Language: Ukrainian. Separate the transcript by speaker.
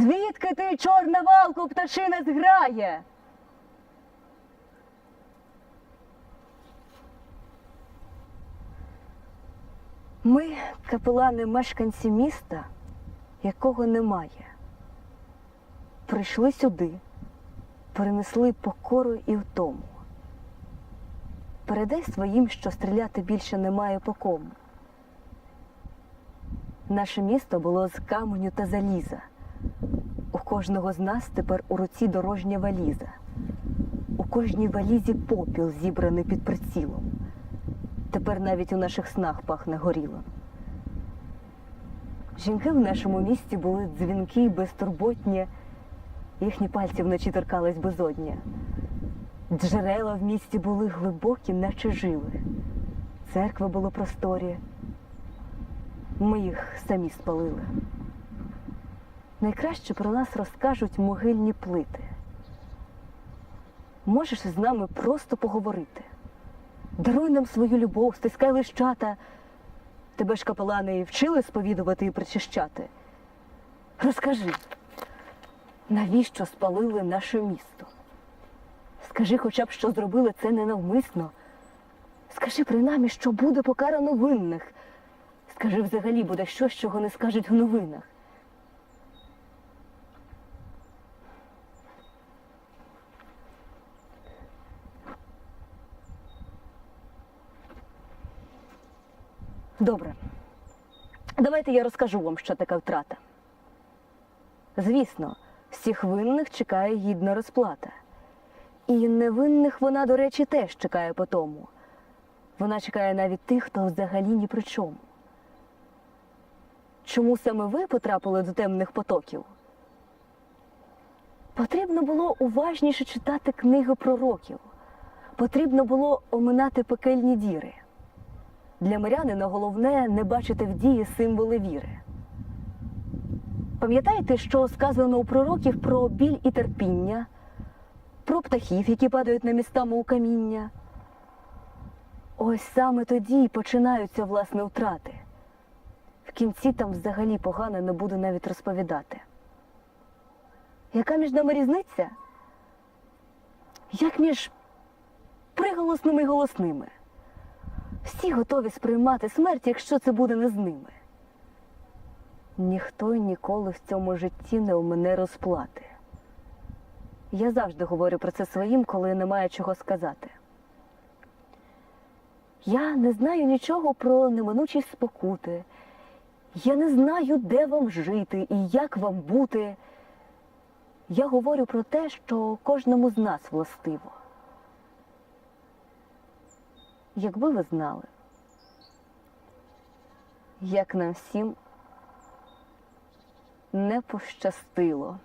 Speaker 1: Звідки ти, чорна валку, пташина зграє? Ми капелани мешканці міста, якого немає. Прийшли сюди, перенесли покору і втому. Передай своїм, що стріляти більше немає по кому. Наше місто було з каменю та заліза. Кожного з нас тепер у руці дорожня валіза. У кожній валізі попіл зібраний під прицілом. Тепер навіть у наших снах пахне горілим. Жінки в нашому місті були дзвінки безтурботні, їхні пальці вночі торкались безодня. Джерела в місті були глибокі, наче жили. Церкви були просторі. Ми їх самі спалили. Найкраще про нас розкажуть могильні плити. Можеш з нами просто поговорити. Даруй нам свою любов, стискай лищата. Тебе ж капелани і вчили сповідувати і причищати. Розкажи, навіщо спалили наше місто? Скажи хоча б, що зробили це ненавмисно. Скажи принаймні, що буде покарано винних. Скажи взагалі буде щось, чого не скажуть в новинах. Добре. Давайте я розкажу вам, що таке втрата. Звісно, всіх винних чекає гідна розплата. І невинних вона, до речі, теж чекає по тому. Вона чекає навіть тих, хто взагалі ні при чому. Чому саме ви потрапили до темних потоків? Потрібно було уважніше читати книги пророків. Потрібно було оминати пекельні діри. Для мирянина головне не бачити в дії символи віри. Пам'ятаєте, що сказано у пророків про біль і терпіння, про птахів, які падають на містами у каміння? Ось саме тоді і починаються власне втрати. В кінці там взагалі погано не буду навіть розповідати. Яка між нами різниця? Як між приголосними і голосними. Всі готові сприймати смерть, якщо це буде не з ними. Ніхто й ніколи в цьому житті не у мене розплати. Я завжди говорю про це своїм, коли немає чого сказати. Я не знаю нічого про неминучість спокути. Я не знаю, де вам жити і як вам бути. Я говорю про те, що кожному з нас властиво. Якби ви знали, як нам всім не пощастило.